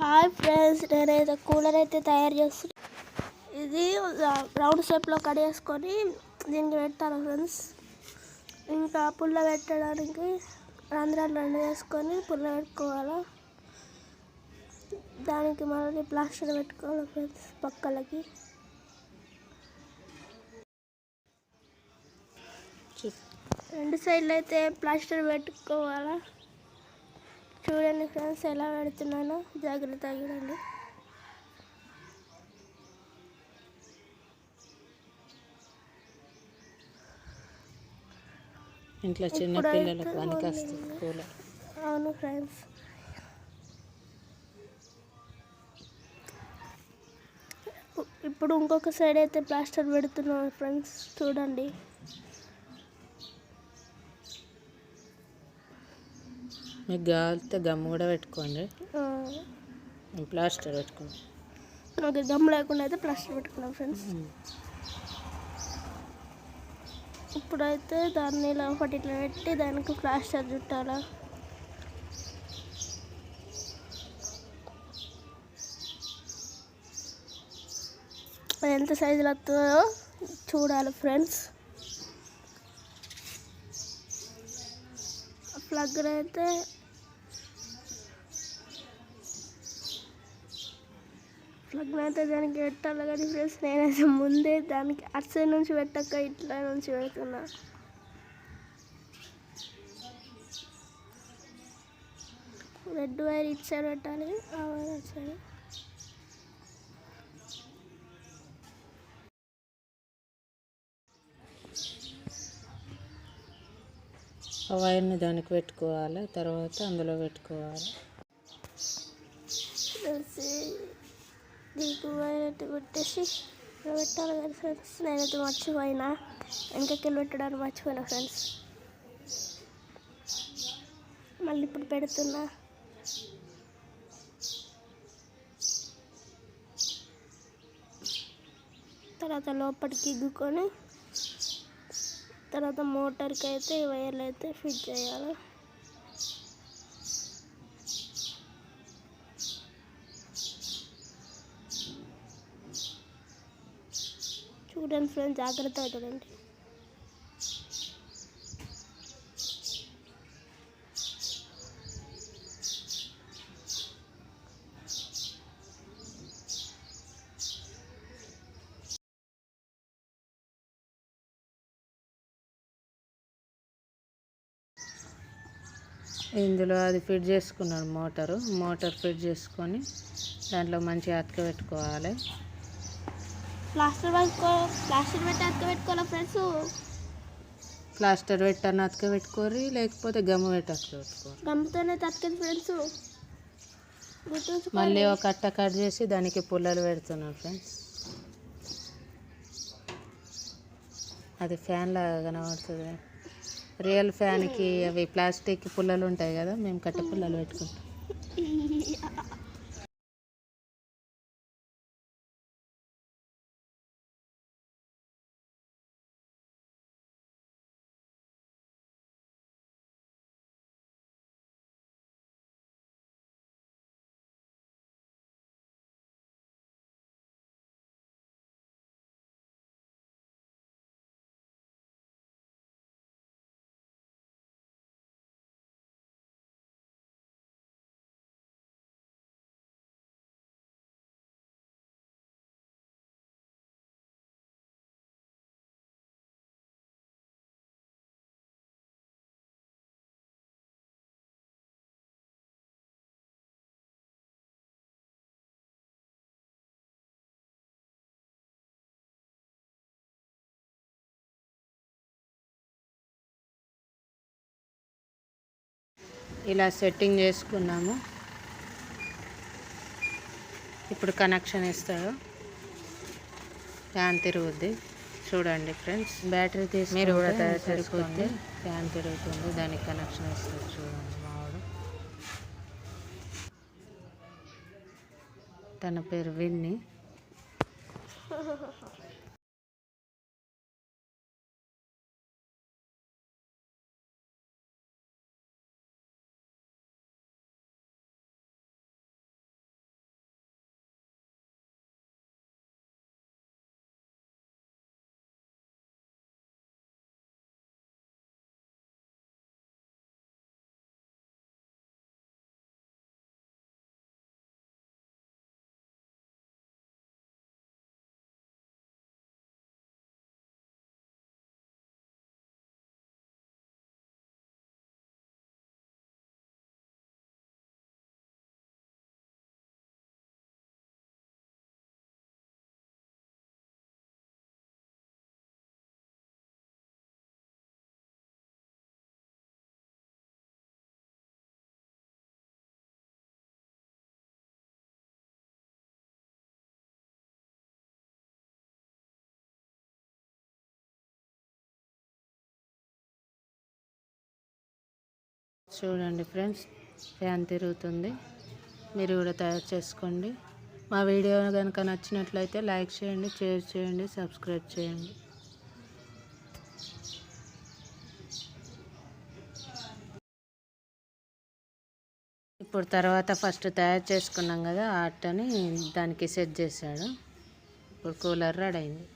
Hi friends నేనైతే cooler అయితే తయారు చేస్తున్నా. ఇది రౌండ్ షేప్లో కట్ చేసుకొని దీనికి పెట్టాలి ఫ్రెండ్స్. ఇంకా పుల్ల పెట్టడానికి రంధ్రాలు రెండు వేసుకొని పుల్ల పెట్టుకోవాలి? దానికి మళ్ళీ ప్లాస్టర్ పెట్టుకోవాలి ఫ్రెండ్స్ పక్కలకి? రెండు సైడ్లు అయితే ప్లాస్టర్ పెట్టుకోవాలా? చూడండి ఫ్రెండ్స్ ఎలా పెడుతున్నానో. జాగ్రత్తగా చూడండి. ఇంట్లో చిన్న పిల్లలకు పనికొస్తుంది అవును ఫ్రెండ్స్. ఇప్పుడు ఇంకొక సైడ్ అయితే ప్లాస్టర్ పెడుతున్నాను ఫ్రెండ్స్. చూడండి. మీకు కావాలితే గమ్ కూడా పెట్టుకోండి. ప్లాస్టర్ పెట్టుకోండి. నాకు గమ్ లేకుండా అయితే ప్లాస్టర్ పెట్టుకున్నాం ఫ్రెండ్స్ ఇప్పుడైతే దాన్ని ఇలా ఒకటి ఇట్లా పెట్టి దానికి ప్లాస్టర్ చుట్టాలా. ఎంత సైజులో వస్తుందో చూడాలి ఫ్రెండ్స్ ప్లగ్ అయితే ప్లగ్ అయితే దానికి పెట్టాలి కానీ ఫ్రెండ్స్. నేనైతే ముందే దానికి అటు సైడ్ నుంచి పెట్టక ఇట్లా నుంచి పెడుతున్నా. రెడ్ వైర్ ఇటు సైడ్ పెట్టాలి ఆ వైర్ అటు సైడ్ ఆ వైర్ని దానికి పెట్టుకోవాలి తర్వాత అందులో పెట్టుకోవాలి. తెలిసి దీనికి వైర్ అయితే పెట్టాలి కదా ఫ్రెండ్స్ నేనైతే మర్చిపోయినా. వెనకకెళ్ళి పెట్టడానికి మర్చిపోయినా ఫ్రెండ్స్ మళ్ళీ ఇప్పుడు పెడుతున్నా. తర్వాత లోపలికి ఇగ్గుకొని తర్వాత మోటార్కి అయితే వైర్లు అయితే ఫిట్ చేయాలి. చూడండి ఫ్రెండ్స్ జాగ్రత్తగా చూడండి ఇందులో అది ఫిట్ చేసుకున్నాను మోటారు. మోటార్ ఫిట్ చేసుకొని దాంట్లో మంచిగా అతక పెట్టుకోవాలి. ప్లాస్టర్ పెట్టుకో ప్లాస్టర్ పెట్టి అక్క పెట్టుకోవాలా ఫ్రెండ్స్? ప్లాస్టర్ పెట్టని అతక పెట్టుకోరి లేకపోతే గమ్ము పెట్టి అతక పెట్టుకోరు గమ్ముతోనే తక్కదు ఫ్రెండ్స్. మళ్ళీ ఒక కట్ట కట్ చేసి దానికి పుల్లలు పెడుతున్నాను ఫ్రెండ్స్. అది ఫ్యాన్ లాగా కనబడుతుంది. రియల్ ఫ్యాన్కి అవి ప్లాస్టిక్ పుల్లలు ఉంటాయి కదా మేము కట్ట పుల్లలు పెట్టుకుంటాం. ఇలా సెట్టింగ్ చేసుకున్నాము. ఇప్పుడు కనెక్షన్ ఇస్తాడు ఫ్యాన్ తిరుగుద్ది. చూడండి ఫ్రెండ్స్ బ్యాటరీ తీసి మీరు కూడా తయారు చేసుకోండి. ఫ్యాన్ తిరుగుతుంది. దానికి కనెక్షన్ ఇస్తుంది చూడండి మావాడు తన పేరు విన్ని. చూడండి ఫ్రెండ్స్ ఫ్యాన్ తిరుగుతుంది. మీరు కూడా తయారు చేసుకోండి. మా వీడియో కనుక నచ్చినట్లయితే లైక్ చేయండి షేర్ చేయండి సబ్స్క్రైబ్ చేయండి. ఇప్పుడు తర్వాత ఫస్ట్ తయారు చేసుకున్నాం కదా ఆటని దానికి సెట్ చేశాడు. ఇప్పుడు కూలర్ రెడీ అయింది.